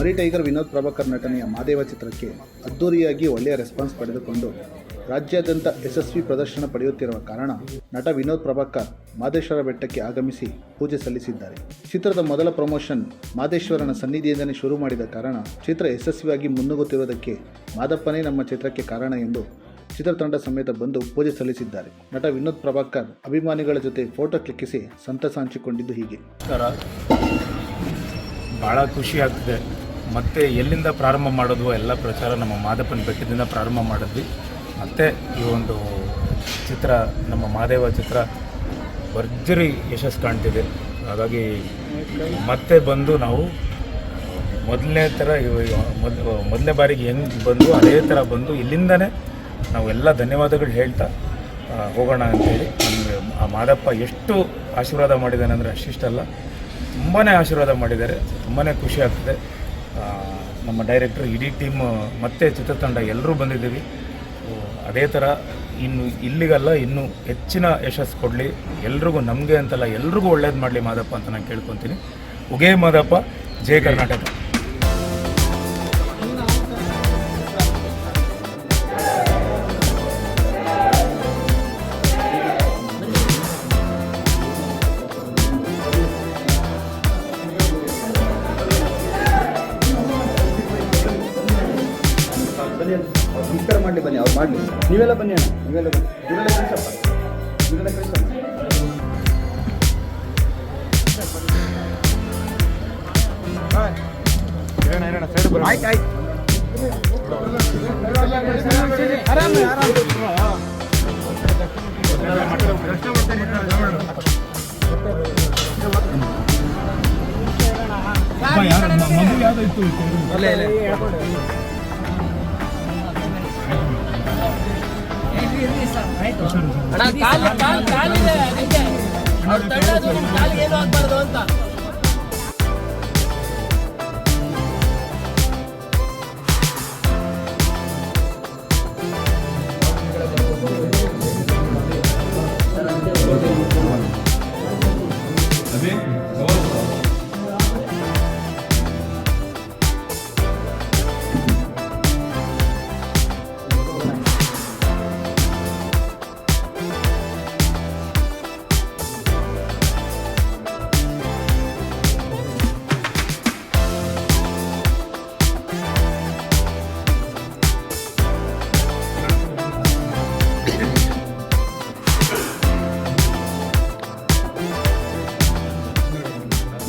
Puri tiger Vinod Prabhakar ನಟನೆಯ ಮಾದೇವ ಚಿತ್ರಕ್ಕೆ ಅದ್ದೂರಿಯಾಗಿ ಒಳ್ಳೆಯ ರೆಸ್ಪಾನ್ಸ್ ಪಡೆದುಕೊಂಡು ರಾಜ್ಯಾದ್ಯಂತ ಯಶಸ್ವಿ ಪ್ರದರ್ಶನ ಪಡೆಯುತ್ತಿರುವ ಕಾರಣ ನಟ ವಿನೋದ್ ಪ್ರಭಾಕರ್ ಮಾದೇಶ್ವರ ಬೆಟ್ಟಕ್ಕೆ ಆಗಮಿಸಿ ಪೂಜೆ ಸಲ್ಲಿಸಿದ್ದಾರೆ. ಚಿತ್ರದ ಮೊದಲ ಪ್ರಮೋಷನ್ ಮಾದೇಶ್ವರನ ಸನ್ನಿಧಿಯಿಂದಲೇ ಶುರು ಮಾಡಿದ ಕಾರಣ ಚಿತ್ರ ಯಶಸ್ವಿಯಾಗಿ ಮುನ್ನುಗ್ಗುತ್ತಿರುವುದಕ್ಕೆ ಮಾದಪ್ಪನೇ ನಮ್ಮ ಚಿತ್ರಕ್ಕೆ ಕಾರಣ ಎಂದು ಚಿತ್ರತಂಡ ಸಮೇತ ಬಂದು ಪೂಜೆ ಸಲ್ಲಿಸಿದ್ದಾರೆ. ನಟ ವಿನೋದ್ ಪ್ರಭಾಕರ್ ಅಭಿಮಾನಿಗಳ ಜೊತೆ ಫೋಟೋ ಕ್ಲಿಕ್ಕಿಸಿ ಸಂತಸ ಹಂಚಿಕೊಂಡಿದ್ದು ಹೀಗೆ. ಭಾಳ ಖುಷಿ ಆಗ್ತಿದೆ. ಮತ್ತೆ ಎಲ್ಲಿಂದ ಪ್ರಾರಂಭ ಮಾಡೋದು, ಎಲ್ಲ ಪ್ರಚಾರ ನಮ್ಮ ಮಾದಪ್ಪನ ಬೆಟ್ಟದಿಂದ ಪ್ರಾರಂಭ ಮಾಡಿದ್ವಿ. ಮತ್ತೆ ಈ ಒಂದು ಚಿತ್ರ, ನಮ್ಮ ಮಹಾದೇವ ಚಿತ್ರ ಭರ್ಜರಿ ಯಶಸ್ಸು ಕಾಣ್ತಿದೆ. ಹಾಗಾಗಿ ಮತ್ತೆ ಬಂದು ನಾವು ಮೊದಲನೇ ಥರ ಮೊದ್, ಮೊದಲನೇ ಬಾರಿಗೆ ಹೆಂಗೆ ಬಂದು, ಅದೇ ಥರ ಬಂದು ಇಲ್ಲಿಂದನೇ ನಾವೆಲ್ಲ ಧನ್ಯವಾದಗಳು ಹೇಳ್ತಾ ಹೋಗೋಣ ಅಂತೇಳಿ. ನಮಗೆ ಆ ಮಾದಪ್ಪ ಎಷ್ಟು ಆಶೀರ್ವಾದ ಮಾಡಿದ್ದಾನೆ ಅಂದರೆ ಅಷ್ಟಿಷ್ಟಲ್ಲ. ತುಂಬಾ ಆಶೀರ್ವಾದ ಮಾಡಿದ್ದಾರೆ. ತುಂಬಾ ಖುಷಿ ಆಗ್ತದೆ. ನಮ್ಮ ಡೈರೆಕ್ಟರ್, ಇಡೀ ಟೀಮ್, ಮತ್ತೆ ಚಿತ್ರತಂಡ ಎಲ್ಲರೂ ಬಂದಿದ್ದೀವಿ. ಅದೇ ಥರ ಇನ್ನು ಇಲ್ಲಿಗಲ್ಲ, ಇನ್ನೂ ಹೆಚ್ಚಿನ ಯಶಸ್ಸು ಕೊಡಲಿ. ಎಲ್ರಿಗೂ ನಮಗೆ ಅಂತಲ್ಲ ಎಲ್ರಿಗೂ ಒಳ್ಳೇದು ಮಾಡಲಿ ಮಾದಪ್ಪ ಅಂತ ನಾನು ಕೇಳ್ಕೊತೀನಿ. ಉಗೇ ಮಾದಪ್ಪ ಜಯ ಕರ್ನಾಟಕ. ಬನ್ನಿ ನಮಸ್ಕಾರ ಮಾಡಲಿ ಬನ್ನಿ ಅವ್ರು ಮಾಡಲಿ. ನೀವೆಲ್ಲ ಬನ್ನಿ ಅಣ್ಣ. ನೀವೆಲ್ಲ ಬನ್ನಿ. ನೀವೆಲ್ಲ ಕಳಿಸಪ್ಪ. ನೀವೆಲ್ಲ ಕಳಿಸಪ್ಪ. ಆಯ್ತು ಆಯ್ತು. ಅಣ್ಣ ಕಾಲ್ ಕಾಲ್ ಕಾಲಿದೆ ಅದಕ್ಕೆ ಅವ್ರು ತಳ್ಳೋದು ನಿಮ್ ಕಾಲಿಗೆ ಏನು ಆಗ್ಬಾರ್ದು ಅಂತ.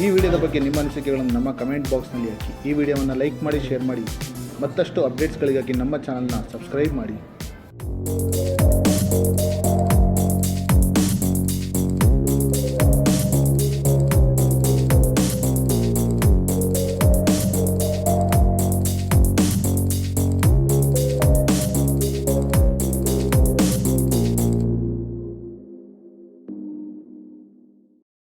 ಈ ವಿಡಿಯೋದ ಬಗ್ಗೆ ನಿಮ್ಮ ಅನಿಸಿಕೆಗಳನ್ನು ನಮ್ಮ ಕಮೆಂಟ್ ಬಾಕ್ಸ್ನಲ್ಲಿ ಹಾಕಿ. ಈ ವಿಡಿಯೋವನ್ನು ಲೈಕ್ ಮಾಡಿ ಶೇರ್ ಮಾಡಿ. ಮತ್ತಷ್ಟು ಅಪ್ಡೇಟ್ಸ್ಗಳಿಗಾಗಿ ನಮ್ಮ ಚಾನಲ್ನ ಸಬ್ಸ್ಕ್ರೈಬ್ ಮಾಡಿ.